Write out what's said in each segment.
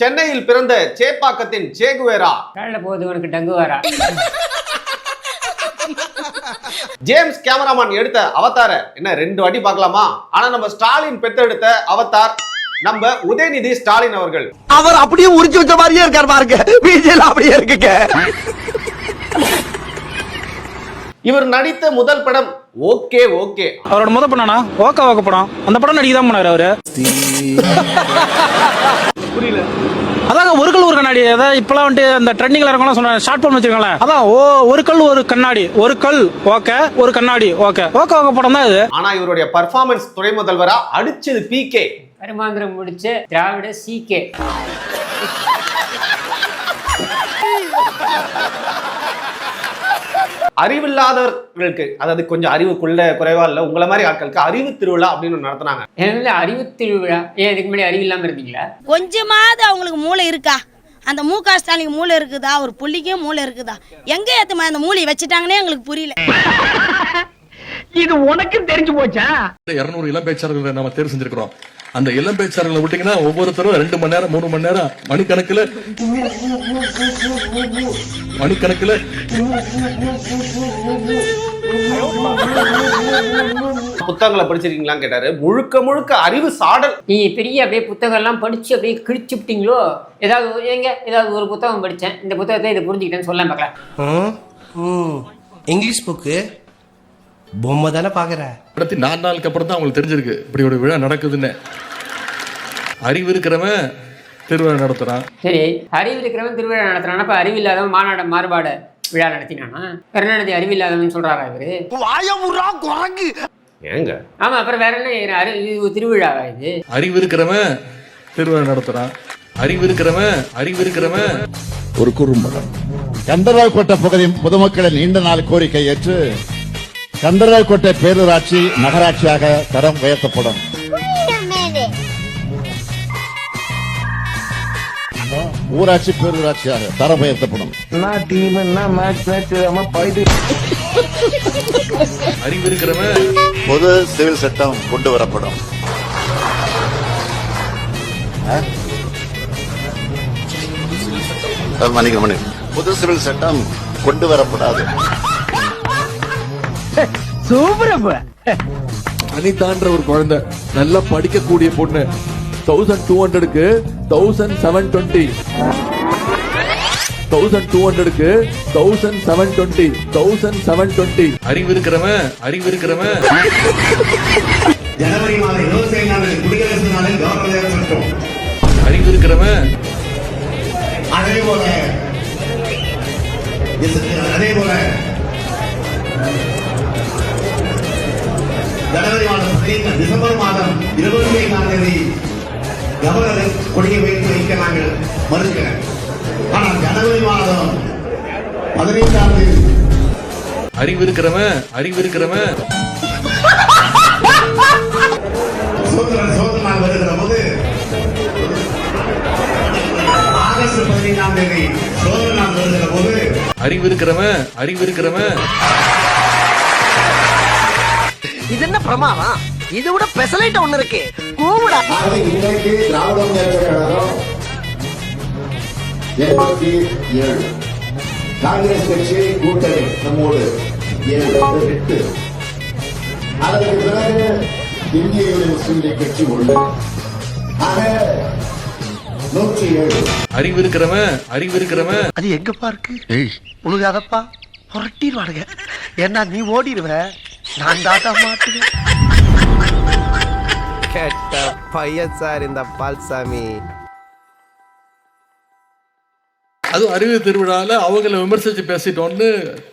சென்னையில் பிறந்த சேப்பாக்கத்தின் சேகுவேரா. காலைல போகுது உனக்கு டங்கு வரா ஜேம்ஸ் கேமராமேன் எடுத்த அவதார. என்ன ரெண்டு வாட்டி பார்க்கலாமா? ஆனா நம்ம ஸ்டாலின் பெத்தெடுத்த அவதார் நம்ம உதயநிதி ஸ்டாலின் அவர்கள். அவர் அப்படியே உரிச்சு வச்ச மாதிரியே இருக்காரு பாருங்க. பிஜேல அப்படியே இருக்குங்க. இவர் நடித்த முதல் படம் ஓகே ஓகே. அவரோட முத படம்னா ஓக்க ஓக்க படம். அந்த படம் நடிக்க தான் போனாரு அவரு. புரியல. அதாங்க ஒரு கல் ஒரு கண்ணாடி. அதான் இப்பெல்லாம் வந்துட்டு அந்த ட்ரெண்டிங்ல இருக்கவங்க சொன்ன ஷார்ட் ஃபார்ம் வச்சிருக்காங்களே. அதான் ஓ ஒரு கல் ஒரு கண்ணாடி. ஒரு கல் ஓகே. ஒரு கண்ணாடி ஓகே. ஓக்க ஓக்க படம் தான் இது. ஆனா இவருடைய பர்ஃபார்மன்ஸ் துணை முதல்வரா அடிச்சது பிகே கருமாந்திரம் முடிச்சு திராவிட சிகே அறிவில்லாதவர்களுக்கு அதாவது கொஞ்சம் அறிவுக்குள்ள குறைவா இல்ல உங்களை மாதிரி ஆட்களுக்கு அறிவு திருவிழா அப்படின்னு நடத்துனாங்க. என்ன அறிவு திருவிழா ஏன் இதுக்கு முன்னாடி அறிவு இல்லாம இருந்தீங்களா? கொஞ்சமாவது அவங்களுக்கு மூளை இருக்கா? அந்த மு க ஸ்டாலினுக்கு மூளை இருக்குதா? ஒரு புள்ளிக்கும் மூளை இருக்குதா? எங்க ஏத்தமா அந்த மூளையை வச்சுட்டாங்கன்னே எங்களுக்கு புரியல. இது உனக்கு தெரிஞ்சு போச்சா? இருநூறு இளம் பேச்சாளர்களை நம்ம தேர்வு செஞ்சிருக்கிறோம். அந்த இளம் பேச்சாளர்களை விட்டீங்கன்னா ஒவ்வொருத்தரும் ரெண்டு மணி நேரம் மூணு மணி நேரம் மணிக்கணக்குல மணிக்கணக்குல புத்தகங்களை படிச்சிருக்கீங்களான்னு கேட்டாரு. முழுக்க முழுக்க அறிவு சாடல். நீங்க பெரிய அப்படியே புத்தகம் எல்லாம் படிச்சு அப்படியே கிழிச்சு விட்டீங்களோ? ஏதாவது ஒரு- எங்க? ஏதாவது ஒரு புத்தகம் படிச்சேன். இந்த புத்தகத்தை இதை புரிஞ்சுக்கிட்டேன்னு சொல்ல பார்க்கலாம். English book? பொம்மை தானே பார்க்குற நடத்தி நாலு நாளுக்கு அப்புறம் தான் அவங்களுக்கு தெரிஞ்சிருக்கு. இப்படி ஒரு விழா நடக்குதுன்னு. அறிவு இருக்கிறவன் திருவிழா நடத்துறான். சரி அறிவு இருக்கிறவன் திருவிழா நடத்துறான் அப்ப அறிவு இல்லாதவன் மாநாட மாறுபாடு விழா நடத்தினானா? கருணாநிதி அறிவு இல்லாதவன் சொல்றாரா இவரு? வாயமுறா குரங்கு. ஏங்க? ஆமா அப்புறம் வேற என்ன அறி இது ஒரு திருவிழாவா இது? அறிவு இருக்கிறவன் திருவிழா நடத்துறான். அறிவு இருக்கிறவன் அறிவு இருக்கிறவன். ஒரு குறும்படம். கந்தராக்கோட்டை பகுதி பொதுமக்களின் நீண்ட நாள் கோரிக்கை ஏற்று கந்தராக்கோட்டை பேரூராட்சி நகராட்சியாக தரம் உயர்த்தப்படும். ஊராட்சி பேரூராட்சியாக தரம் உயர்த்தப்படும். பொது சிவில் சட்டம் கொண்டு வரப்படும். மன்னிக்க மன்னிக்க பொது சிவில் சட்டம் கொண்டு வரப்படாது. அனிதான்ற ஒரு குழந்தை நல்லா படிக்கக்கூடிய பொண்ணு. தௌசண்ட் டூ ஹண்ட்ரடுக்கு thousand seven twenty thousand two ஹண்ட்ரடுக்கு thousand seven twenty thousand seven twenty அறிவு இருக்கிறவன் அறிவு இருக்கிறவன். ஜனவரி மாதம் இருபத்தி ஐந்தாம் குடியரசு நாளில் கவர்னர் அறிவு இருக்கிறவன். அதே போல அதே போல ஜனவரி மாதம் பதினைந்து- டிசம்பர் மாதம் இருபத்தி ஐந்தாம் தேதி கவர்னர் கொடியை வைத்து வைக்க நாங்கள் மறுக்கிறேன். ஆனால் ஜனவரி மாதம் பதினைந்தாம் தேதி. அறிவு இருக்கிறவன் அறிவு இருக்கிறவன். சுதந்திர நாள் வருகிற போது ஆகஸ்ட் பதினைந்தாம் தேதி நாள் வருகிற போது அறிவு இருக்கிறவன் அறிவு இருக்கிறவன். இது என்ன பிரமாதம்? இது விட பெசலைட் ஒண்ணு இருக்கு. கூவிடா. ஆகவே இன்றைக்கு திராவிட முன்னேற்ற கழகம் எண்பத்தி ஏழு. காங்கிரஸ் கட்சி கூட்டணி நம்மோடு. ஏழு எட்டு. அதற்கு பிறகு இந்திய முஸ்லீம் லீக் கட்சி ஒன்று. ஆக நூற்றி ஏழு. அறிவு இருக்கிறவன் அறிவு இருக்கிறவன். அது எங்கப்பா இருக்கு? உழுகாதப்பா. புரட்டிடுவானுங்க. ஏன்னா நீ ஓடிடுவ. நான் தாத்தா மாட்டுவேன். கெட்ட பையன் சார் இந்த பால்சாமி. அது அறிவு திருவிழால அவங்கள விமர்சிச்சு பேசிட்டோன்னு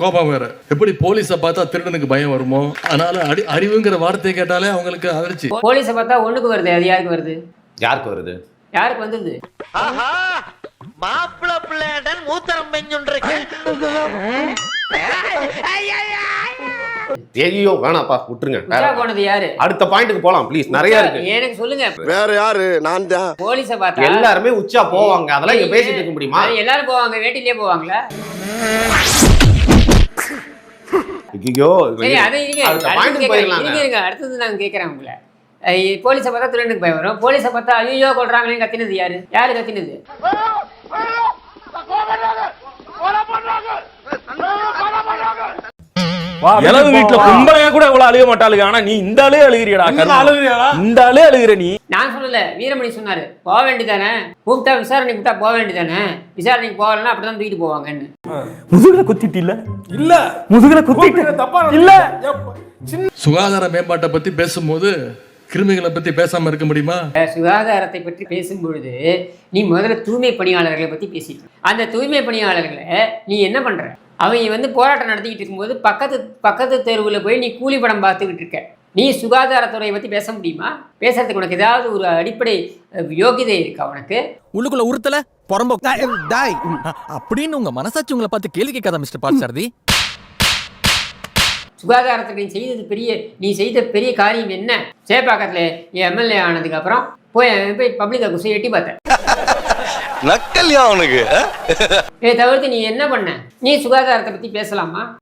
கோபம் வேற. எப்படி போலீஸை பார்த்தா திருடனுக்கு பயம் வருமோ? அதனால அடி அறிவுங்கிற வார்த்தையை கேட்டாலே அவங்களுக்கு அதிர்ச்சி. போலீஸை பார்த்தா ஒண்ணுக்கு வருது அது யாருக்கு வருது? யாருக்கு வருது? யாருக்கு வந்தது? ஆஹா மாப்பிள பிள்ளைடன் மூத்தரம் பெஞ்சுன்றிருக்கேன் ஐயோ வேணாப்பா விட்டுருங்க. வேற. உச்சா போனது யாரு? அடுத்த பாயிண்ட்க்கு போலாம் ப்ளீஸ் நிறைய இருக்கு. எனக்கு சொல்லுங்க. வேற யாரு? நான் தான். போலீஸை பார்த்தா? எல்லாருமே உச்சா போவாங்க. அதெல்லாம் இங்க பேசிட்டு இருக்க முடியுமா? எல்லாரும் போவாங்க வேட்டிலேயே போவாங்களா? ஐயோ அடுத்த பாயிண்ட் அடுத்தது நான் கேட்கறேன் உங்களை. போலீஸை பார்த்தா திருடனுக்கு பயம் வரும். போலீஸை பார்த்தா ஐயோ கொள்றாங்களே கத்தினது யாரு? யாரு கத்தினது? இளவு வீட்டுல கும்பலையா கூட இவ்வளவு அழுக மாட்டாளுங்க. ஆனா நீ இந்த ஆளே அழுகிறியடா கருணா. இந்த ஆளே அழுகிற நீ. நான் சொல்லல வீரமணி சொன்னாரு போக வேண்டியதானே கூப்பிட்டா விசாரணைக்கு கூப்பிட்டா போக வேண்டியதானே விசாரணைக்கு போகலன்னா அப்படிதான் தூக்கிட்டு போவாங்கன்னு. முதுகுல குத்திட்டு இல்ல? இல்ல. முதுகுல குத்திட்டு. இல்ல. சுகாதார மேம்பாட்டை பத்தி பேசும்போது கிருமிகளை பத்தி பேசாம இருக்க முடியுமா? சுகாதாரத்தை பற்றி பேசும்பொழுது நீ முதல்ல தூய்மை பணியாளர்களை பற்றி பேசிட்டு. அந்த தூய்மை பணியாளர்களை நீ என்ன பண்ற? அவங்க வந்து போராட்டம் நடத்திக்கிட்டு இருக்கும்போது பக்கத்து பக்கத்து தெருவில் போய் நீ கூலி படம் பார்த்துக்கிட்டு இருக்க. நீ சுகாதாரத்துறையை பற்றி பேச முடியுமா? பேசுறதுக்கு உனக்கு ஏதாவது ஒரு அடிப்படை யோகிதை இருக்கா உனக்கு? உள்ளுக்குள்ள உறுத்தல புறம்போ. அப்படின்னு உங்க மனசாட்சி உங்களை பார்த்து கேள்வி கேட்காத மிஸ்டர் பாட்சாரதி சுகாதாரத்துக்கு நீ செய்தது பெரிய நீ செய்த பெரிய காரியம் என்ன? சேப்பாக்கத்தில் எம்எல்ஏ ஆனதுக்கு அப்புறம் போய் போய் பப்ளிக் குசை எட்டி பார்த்தேன். நக்கல்யா அவனுக்கு இதை தவிர்த்து நீ என்ன பண்ண? நீ சுகாதாரத்தை பற்றி பேசலாமா?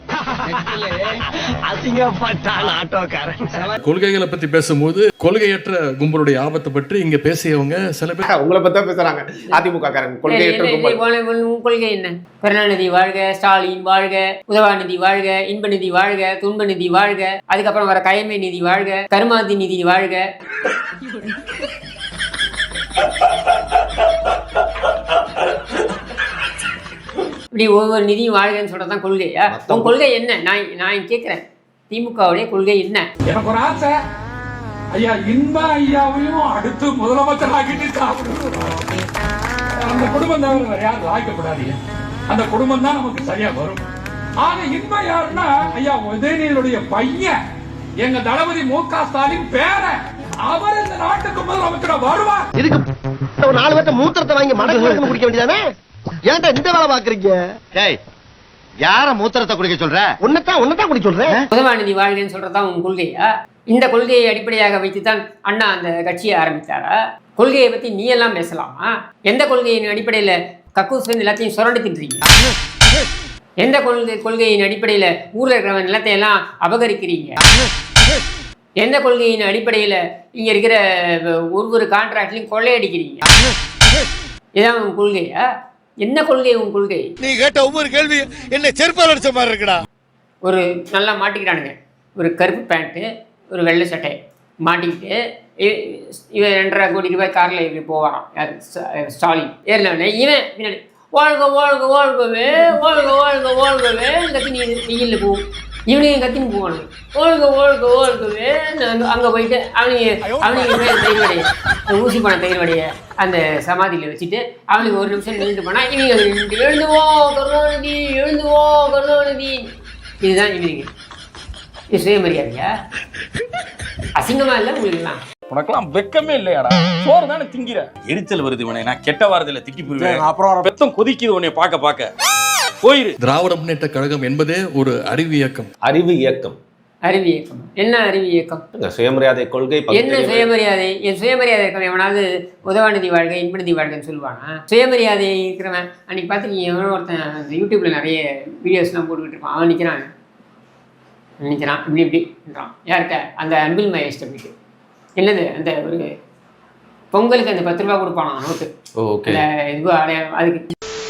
கொள்கைகளை பத்தி பேசும்போது கொள்கையற்ற கும்பலுடைய ஆபத்தை பற்றி இங்க பேசியவங்க சில பேர் உங்களை பத்தி பேசுறாங்க. அதிமுக கொள்கை என்ன? கருணாநிதி வாழ்க ஸ்டாலின் வாழ்க உதவாநிதி வாழ்க இன்பநிதி வாழ்க துன்பநிதி வாழ்க அதுக்கப்புறம் வர கயமை நிதி வாழ்க கருமாதி நிதி வாழ்க. இப்படி ஒவ்வொரு நிதியும் வாழ்கன்னு சொல்றதுதான் கொள்கையா உன் கொள்கை என்ன? நான் நான் கேட்கிறேன். திமுகவுடைய கொள்கை என்ன? எனக்கு ஒரு ஆசை. ஐயா இன்ப ஐயாவையும் அடுத்து முதலமைச்சர் அந்த குடும்பம் தவிர வேற யாரும் ஆக்கப்படாதீங்க அந்த குடும்பம் தான் நமக்கு சரியா வரும். ஆனா இன்ப யாருன்னா ஐயா உதயநிதியுடைய பையன். எங்க தளபதி மு க ஸ்டாலின் பேரன் அவர் இந்த நாட்டுக்கு முதலமைச்சரா வருவார். இதுக்கு ஒரு நாலு பேர்த்த மூத்திரத்தை வாங்கி மடக்கு குடிக்க வேண்டியதானே? ஏன்டா இந்த வேலை பாக்குறீங்க டேய் யார மூத்திரத்தை குடிக்க சொல்ற? உன்னதான் உன்னதான் குடிக்க சொல்றேன் உதவாநிதி வாழ்கன்னு சொல்றதுதான் உன் கொள்கையா? இந்த கொள்கையை அடிப்படையாக வைத்துத்தான் அண்ணா அந்த கட்சியை ஆரம்பித்தாரா? கொள்கையை பத்தி நீ எல்லாம் பேசலாமா? எந்த கொள்கையின் அடிப்படையில கக்கூஸ் வந்து எல்லாத்தையும் சுரண்டி தின்றீங்க? எந்த கொள்கை கொள்கையின் அடிப்படையில ஊர்ல இருக்கிற நிலத்தை எல்லாம் அபகரிக்கிறீங்க? எந்த கொள்கையின் அடிப்படையில இங்க இருக்கிற ஒரு ஒரு கான்ட்ராக்ட்லையும் கொள்ளையடிக்கிறீங்க? இதான் உன் கொள்கையா? என்ன கொள்கை உன் கொள்கை? நீ கேட்ட ஒவ்வொரு கேள்வி என்ன செருப்பால் அடிச்ச மாதிரி இருக்குடா. ஒரு நல்லா மாட்டிக்கிறானுங்க. ஒரு கருப்பு பேண்ட்டு ஒரு வெள்ளை சட்டை. மாட்டிக்கிட்டு இவன் ரெண்டரை கோடி ரூபாய் காரில் இப்படி ஸ்ட- ஸ்டாலின். ஏறினவனே இவன் பின்னாடி வாழ்க வாழ்க வாழ்கவே வாழ்க வாழ்க வாழ்கவே கத்தி நீ வெயிலில் போகும் இவனையும் கத்தின்னு போவானுங்க வாழ்க வாழ்க வாழ்கவே அங்கே அங்கே போயிட்டு அவனுங்க அவனுங்க மேல் தயிர் வடைய ஊசி போன தயிர் வடைய அந்த சமாதியில் வச்சுட்டு அவனுக்கு ஒரு நிமிஷம் நின்றுட்டு போனால் இவங்க எழுந்துவோம் கருணாநிதி எழுந்துவோம் கருணாநிதி. இதுதான் இவங்க இது சுயமரியாதையா? அசிங்கமா இல்லை உங்களுக்குலாம் உனக்கெல்லாம் வெக்கமே இல்லையாடா? சோறு தானே திங்கிற எரிச்சல் வருது இவனை. நான் கெட்ட வாரத்துல திட்டி போயிருவேன் அப்புறம் பெத்தம் கொதிக்குது உன்னை பார்க்க பார்க்க. போயிரு. திராவிட முன்னேற்ற கழகம் என்பதே ஒரு அறிவு இயக்கம். அறிவு இயக்கம். அறிவு இயக்கம். என்ன அறிவு இயக்கம்? சுயமரியாதை கொள்கை என்ன. சுயமரியாதை? என் சுயமரியாதை இருக்கவன் எவனாவது உதவாநிதி வாழ்க இன்பநிதி வாழ்கன்னு சொல்லுவானா? சுயமரியாதை இருக்கிறவன் அன்னைக்கு பார்த்துருக்கீங்க எவனோ ஒருத்தன் அந்த யூடியூப்ல நிறைய வீடியோஸ்லாம் போட்டுக்கிட்டு இருப்பான். அவன் நிற்கிறான் நிற்கிறான் இப்படி இப்படின்றான் யார்கிட்ட? அந்த அன்பில் மகேஷ்ட போயிட்டு என்னது அந்த ஒரு பொங்கலுக்கு அந்த பத்து ரூபா கொடுப்பானா? நோட்டு. ஓகே. அந்த இது அடையாளம் அதுக்கு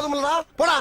போதும்லடா போடா.